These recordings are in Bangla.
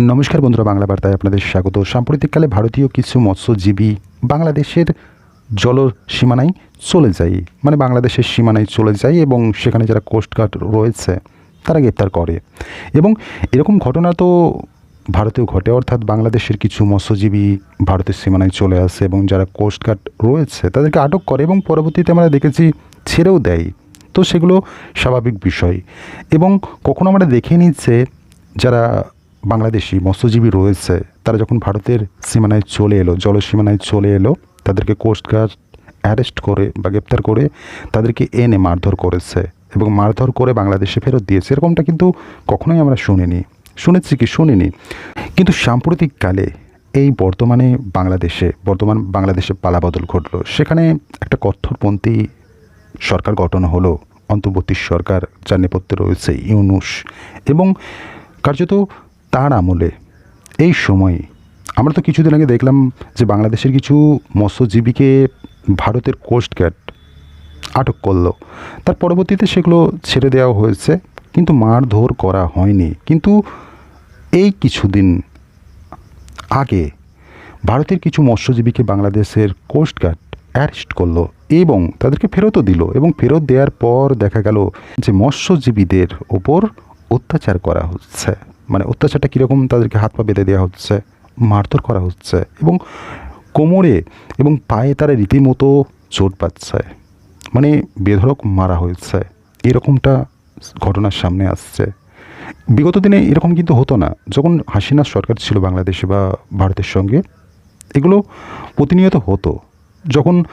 নমস্কার বন্ধুরা, বাংলা বার্তায় আপনাদের স্বাগত। সাম্প্রতিককালে ভারতীয় কিছু মৎস্যজীবী বাংলাদেশের জল সীমানায় চলে যায় মানে বাংলাদেশের সীমানায় চলে যায় এবং সেখানে যারা কোস্টগার্ড রয়েছে, তারা গ্রেপ্তার করে। এবং এরকম ঘটনা তো ভারতেও ঘটে, অর্থাৎ বাংলাদেশের কিছু মৎস্যজীবী ভারতের সীমানায় চলে আসে এবং যারা কোস্টগার্ড রয়েছে, তাদেরকে আটক করে এবং পরবর্তীতে আমরা দেখেছি ছেড়েও দেয়। তো সেগুলো স্বাভাবিক বিষয়। এবং কখনো আমরা দেখে নিচ্ছে যারা বাংলাদেশি মৎস্যজীবী রয়েছে, তারা যখন ভারতের সীমানায় চলে এলো জলসীমানায় চলে এলো, তাদেরকে কোস্টগার্ড অ্যারেস্ট করে বা গ্রেপ্তার করে তাদেরকে এনে মারধর করেছে এবং মারধর করে বাংলাদেশে ফেরত দিয়েছে। এরকমটা কিন্তু কখনোই আমরা শুনিনি, শুনেছি কি শুনিনি। কিন্তু সাম্প্রতিককালে এই বর্তমানে বাংলাদেশে, বর্তমান বাংলাদেশে পালাবদল ঘটলো। সেখানে একটা কঠোরপন্থী সরকার গঠন হলো, অন্তর্বর্তী সরকার, যার নেপথ্যে রয়েছে ইউনুস এবং কার্যত তার আমলে এই সময়ে আমরা তো কিছুদিন আগে দেখলাম যে বাংলাদেশের কিছু মৎস্যজীবীকে ভারতের কোস্টগার্ড আটক করল। তার পরবর্তীতে সেগুলো ছেড়ে দেওয়া হয়েছে, কিন্তু মারধর করা হয়নি। কিন্তু এই কিছুদিন আগে ভারতের কিছু মৎস্যজীবীকে বাংলাদেশের কোস্টগার্ড অ্যারেস্ট করল এবং তাদেরকে ফেরতও দিল এবং ফেরত দেওয়ার পর দেখা গেল যে মৎস্যজীবীদের ওপর অত্যাচার করা হচ্ছে। মানে অত্যাচারটা কীরকম তাদেরকে হাত পা বেঁধে দেওয়া হচ্ছে, মারধর করা হচ্ছে এবং কোমরে এবং পায়ে তারা রীতিমতো চোট পাচ্ছে মানে বেধড়ক মারা হয়েছে, এরকমটা ঘটনার সামনে আসছে। বিগত দিনে এরকম কিন্তু হতো না। যখন হাসিনা সরকার ছিল বাংলাদেশে বা ভারতের সঙ্গে, এগুলো প্রতিনিয়ত হতো। যখন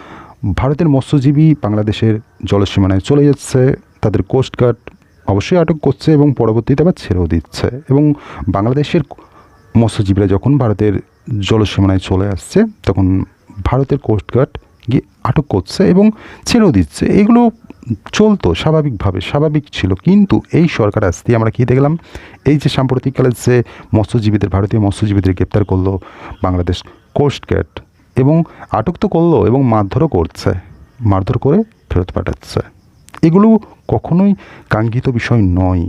ভারতের মৎস্যজীবী বাংলাদেশের জলসীমানায় চলে যাচ্ছে, তাদের কোস্টগার্ড অবশ্যই আটক করছে এবং পরবর্তীতে আবার ছেড়েও দিচ্ছে। এবং বাংলাদেশের মৎস্যজীবীরা যখন ভারতের জলসীমানায় চলে আসছে, তখন ভারতের কোস্টগার্ড গিয়ে আটক করছে এবং ছেড়েও দিচ্ছে। এগুলো চলতো স্বাভাবিকভাবে, স্বাভাবিক ছিল। কিন্তু এই সরকার আসতে আমরা কী দেখলাম? এই যে সাম্প্রতিককালে যে মৎস্যজীবীদের, ভারতীয় মৎস্যজীবীদের গ্রেপ্তার করল বাংলাদেশ কোস্টগার্ড এবং আটক তো করল এবং মারধরও করছে, মারধর করে ফেরত পাঠাচ্ছে। এগুলো কখনোই কাঙ্ক্ষিত বিষয় নয়।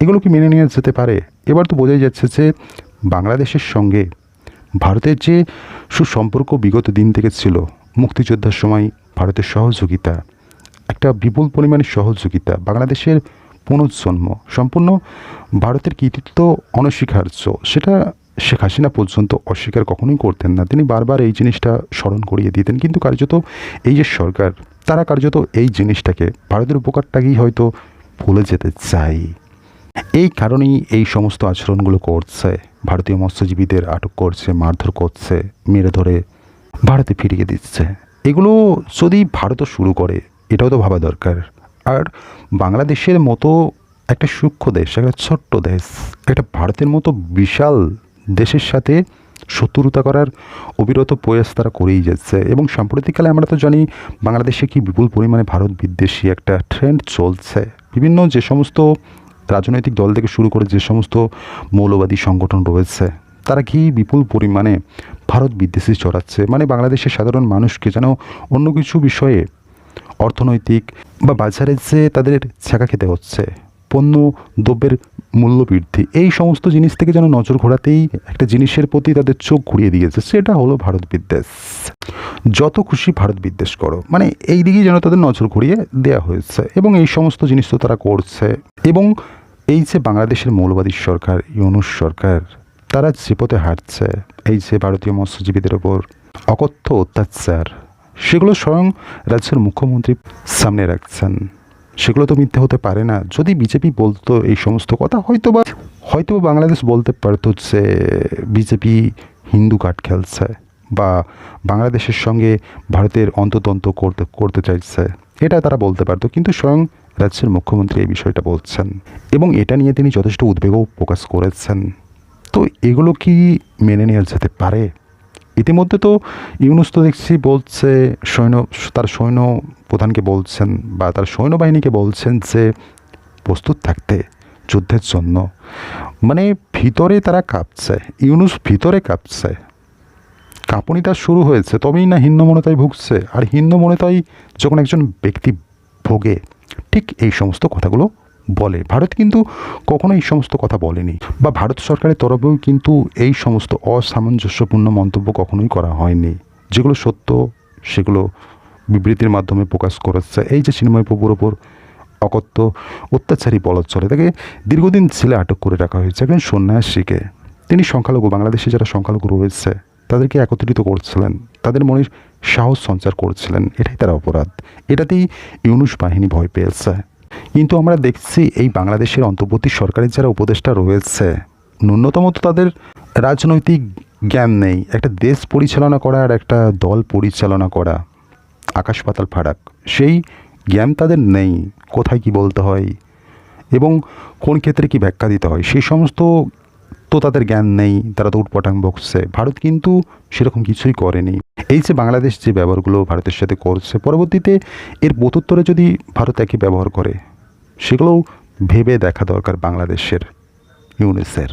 এগুলো কি মেনে নেওয়া যেতে পারে? এবার তো বোঝাই যাচ্ছে যে বাংলাদেশের সঙ্গে ভারতের যে সুসম্পর্ক বিগত দিন থেকে ছিল, মুক্তিযোদ্ধার সময় ভারতের সহযোগিতা, একটা বিপুল পরিমাণে সহযোগিতা, বাংলাদেশের পুনর্জন্ম, সম্পূর্ণ ভারতের কৃতিত্ব অনস্বীকার্য, সেটা শেখ হাসিনা পর্যন্ত অস্বীকার কখনোই করতেন না। তিনি বারবার এই জিনিসটা স্মরণ করিয়ে দিতেন। কিন্তু কার্যত এই যে সরকার তারা কার্যত এই জিনিসটাকে ভারতের উপকারটাকেই হয়তো ভুলে যেতে চায়। এই কারণেই এই সমস্ত আচরণগুলো করছে, ভারতীয় মৎস্যজীবীদের আটক করছে, মারধর করছে, মেরে ধরে ভারতে ফিরিয়ে দিচ্ছে। এগুলো যদি ভারতও শুরু করে, এটাও তো ভাবা দরকার। আর বাংলাদেশের মতো একটা সূক্ষ্ম দেশ, একটা ছোট্ট দেশ, একটা ভারতের মতো বিশাল দেশের সাথে শত্রুতা করার অবিরত প্রয়াস তারা করেই যাচ্ছে। এবং সাম্প্রতিককালে আমরা তো জানি বাংলাদেশে কি বিপুল পরিমাণে ভারত বিদ্বেষী একটা ট্রেন্ড চলছে। বিভিন্ন যে সমস্ত রাজনৈতিক দল থেকে শুরু করে যে সমস্ত মৌলবাদী সংগঠন রয়েছে, তারা কি বিপুল পরিমাণে ভারত বিদ্বেষী চড়াচ্ছে মানে বাংলাদেশের সাধারণ মানুষকে যেন অন্য কিছু বিষয়ে অর্থনৈতিক বা বাজারে যে তাদের ছেঁকা খেতে হচ্ছে, পণ্য দ্রব্যের মূল্য বৃদ্ধি এই সমস্ত জিনিস থেকে যেন নজর ঘোরাতেই একটা জিনিসের প্রতি তাদের চোখ ঘুরিয়ে দিয়েছে, সেটা হলো ভারত বিদ্বেষ। যত খুশি ভারত বিদ্বেষ করো। মানে এই দিকেই যেন তাদের নজর ঘুরিয়ে দেওয়া হয়েছে। এবং এই সমস্ত জিনিস তো তারা করছে। এবং এই যে বাংলাদেশের মৌলবাদী সরকার, ইউনুস সরকার, তারা যে পথে হাঁটছে, এই যে ভারতীয় মৎস্যজীবীদের ওপর অকথ্য অত্যাচার, সেগুলো স্বয়ং রাজ্যের মুখ্যমন্ত্রী সামনে রাখছেন। সেগুলো তো মিথ্যে হতে পারে না। যদি বিজেপি বলতো এই সমস্ত কথা হয়তো বা হয়তো বাংলাদেশ বলতে পারতো যে বিজেপি হিন্দু কাঠ খেলছে বা বাংলাদেশের সঙ্গে ভারতের অন্ততন্ত করতে করতে চাইছে। এটা তারা বলতে পারতো, কিন্তু স্বয়ং রাজ্যের মুখ্যমন্ত্রী এই বিষয়টা বলছেন। এবং এটা নিয়ে তিনি যথেষ্ট উদ্বেগও প্রকাশ করেছেন। তো এগুলো কি মেনে নেওয়া যেতে পারে? ইতিমধ্যে তো ইউনুস তো দেখছি বলছে, সৈন্য, তার সৈন্য প্রধানকে বলছেন বা তার সৈন্যবাহিনীকে বলছেন যে প্রস্তুত থাকতে যুদ্ধের জন্য। মানে ভিতরে তারা কাঁপছে, ইউনুস ভিতরে কাঁপছে। কাঁপুনি তার শুরু হয়েছে, তবেই না হিন্নমনতায় ভুগছে। আর হিন্নমনতায় যখন একজন ব্যক্তি ভোগে, ঠিক এই সমস্ত কথাগুলো বলে। ভারত কিন্তু কখনো এই সমস্ত কথা বলেনি। বা ভারত সরকারের তরফেও কিন্তু এই সমস্ত অসামঞ্জস্যপূর্ণ মন্তব্য কখনোই করা হয়নি। যেগুলো সত্য, সেগুলো বিবৃতির মাধ্যমে প্রকাশ করেছে। এই যে সিনেমায় প্রভুর ওপর অকথ্য, অত্যাচারী বলদ চলে, তাকে দীর্ঘদিন ছেলে আটক করে রাখা হয়েছে একজন সন্ন্যাসীকে। তিনি সংখ্যালঘু, বাংলাদেশে যারা সংখ্যালঘু রয়েছে, তাদেরকে একত্রিত করছিলেন। তাদের মনের সাহস সঞ্চার করছিলেন। এটাই তার অপরাধ। এটাতেই ইউনুস বাহিনী ভয় পেয়েছে। কিন্তু আমরা দেখছি এই বাংলাদেশের অন্তর্বর্তী সরকারের যারা উপদেষ্টা রয়েছে, ন্যূনতম তো তাদের রাজনৈতিক জ্ঞান নেই, একটা দেশ পরিচালনা করা আর একটা দল পরিচালনা করা, আকাশ পাতাল ফারাক। সেই জ্ঞান তাদের নেই, কোথায় কি বলতে হয় এবং কোন ক্ষেত্রে কি ব্যাখ্যা দিতে হয়, সেই সমস্ত তো তাদের জ্ঞান নেই, তারা তো উটপটাং বকছে। ভারত কিন্তু সেরকম কিছুই করেনি। এই যে বাংলাদেশ যে ব্যবহারগুলো ভারতের সাথে করছে, পরবর্তীতে এর প্রত্যুত্তরে যদি ভারত একই ব্যবহার করে, সেগুলোও ভেবে দেখা দরকার বাংলাদেশের ইউনিসের